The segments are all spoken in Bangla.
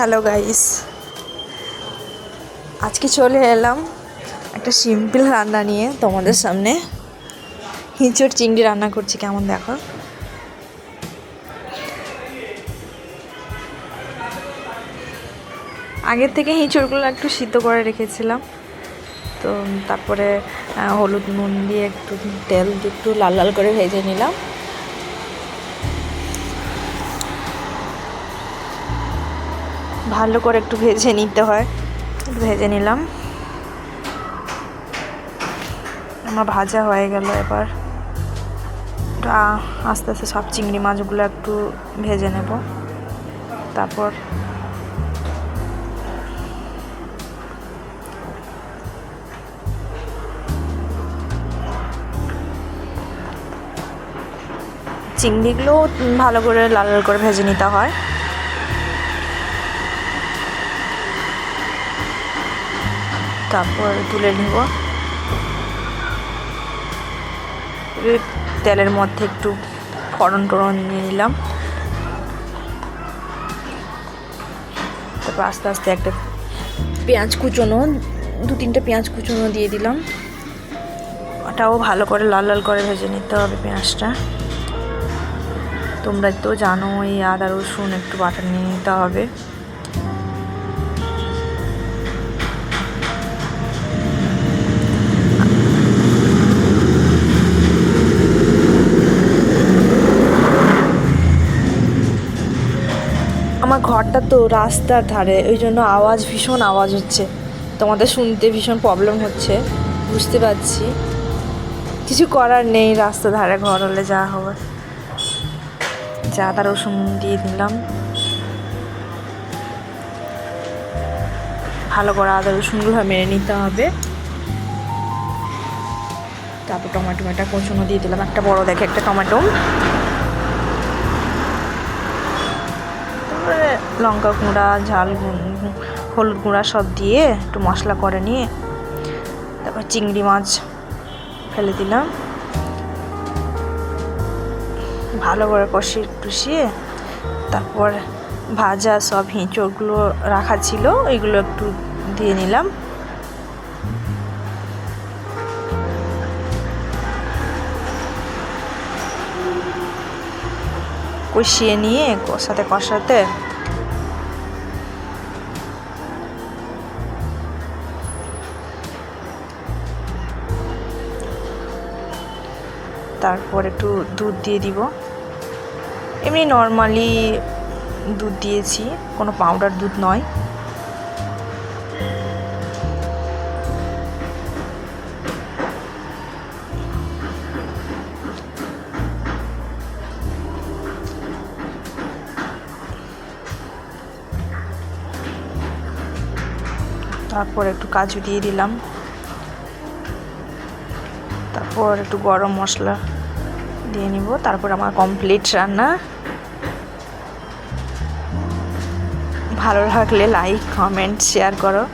হ্যালো গাইস আজকে চলে এলাম একটা সিম্পল রান্না নিয়ে তোমাদের সামনে। হিঁচড় চিংড়ি রান্না করছি, কেমন দেখো? আগের থেকে হিঁচড়গুলো একটু সিদ্ধ করে রেখেছিলাম। তো তারপরে হলুদ নুন দিয়ে একটু তেল একটু লাল লাল করে ভেজে নিলাম। ভালো করে একটু ভেজে নিতে হয়। ভেজে নিলাম। আমার ভাজা হয়ে গেল এবার। আস্তে আস্তে সব চিংড়ি মাছগুলো একটু ভেজে নেব। তারপর চিংড়িগুলো ভালো করে লাল লাল করে ভেজে নিতে হয়। তারপর তুলে নিব। তেলের মধ্যে একটু ফড়ন টড়ন নিয়ে নিলাম। তারপর আস্তে আস্তে একটা পেঁয়াজ কুচোনো, দু তিনটে পেঁয়াজ কুচোনো দিয়ে দিলাম। ওটাও ভালো করে লাল লাল করে ভেজে নিতে হবে পেঁয়াজটা। তোমরা তো জানো এই আদা রসুন একটু বাটা নিয়ে নিতে হবে। আমার ঘরটা তো রাস্তার ধারে, ওই জন্য আওয়াজ ভীষণ আওয়াজ হচ্ছে। তোমাদের শুনতে ভীষণ প্রবলেম হচ্ছে, বুঝতে পারছি। কিছু করার নেই রাস্তা ধারে ঘর হলে যা হবে। যা আদা রসুন দিয়ে দিলাম। ভালো করে আদা রসুনগুলো মেরে নিতে হবে। তারপর টমেটো মেটা কোচনো দিয়ে দিলাম। একটা বড় দেখে একটা টমেটো তারপরে লঙ্কা গুঁড়া, ঝাল হলুদ গুঁড়া সব দিয়ে একটু মশলা করে নিয়ে তারপর চিংড়ি মাছ ফেলে দিলাম। ভালো করে কষিয়ে টুষিয়ে তারপর ভাজা সব হিঁচড়গুলো রাখা ছিল ওইগুলো একটু দিয়ে নিলাম। কষিয়ে নিয়ে কষাতে কষাতে তারপর একটু দুধ দিয়ে দিব। এমনি নর্মালি দুধ দিয়েছি, কোনো পাউডার দুধ নয়। তারপর একটু কাজু দিয়ে দিলাম। তারপর একটু গরম মশলা দিয়ে নিব। তারপর আমার কমপ্লিট রান্না। ভালো লাগলে লাইক কমেন্ট শেয়ার করো।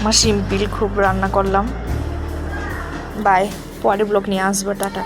আমার সিম্পল খুব রান্না করলাম। বাই পরে ব্লগ নিয়ে আসব, টাটা।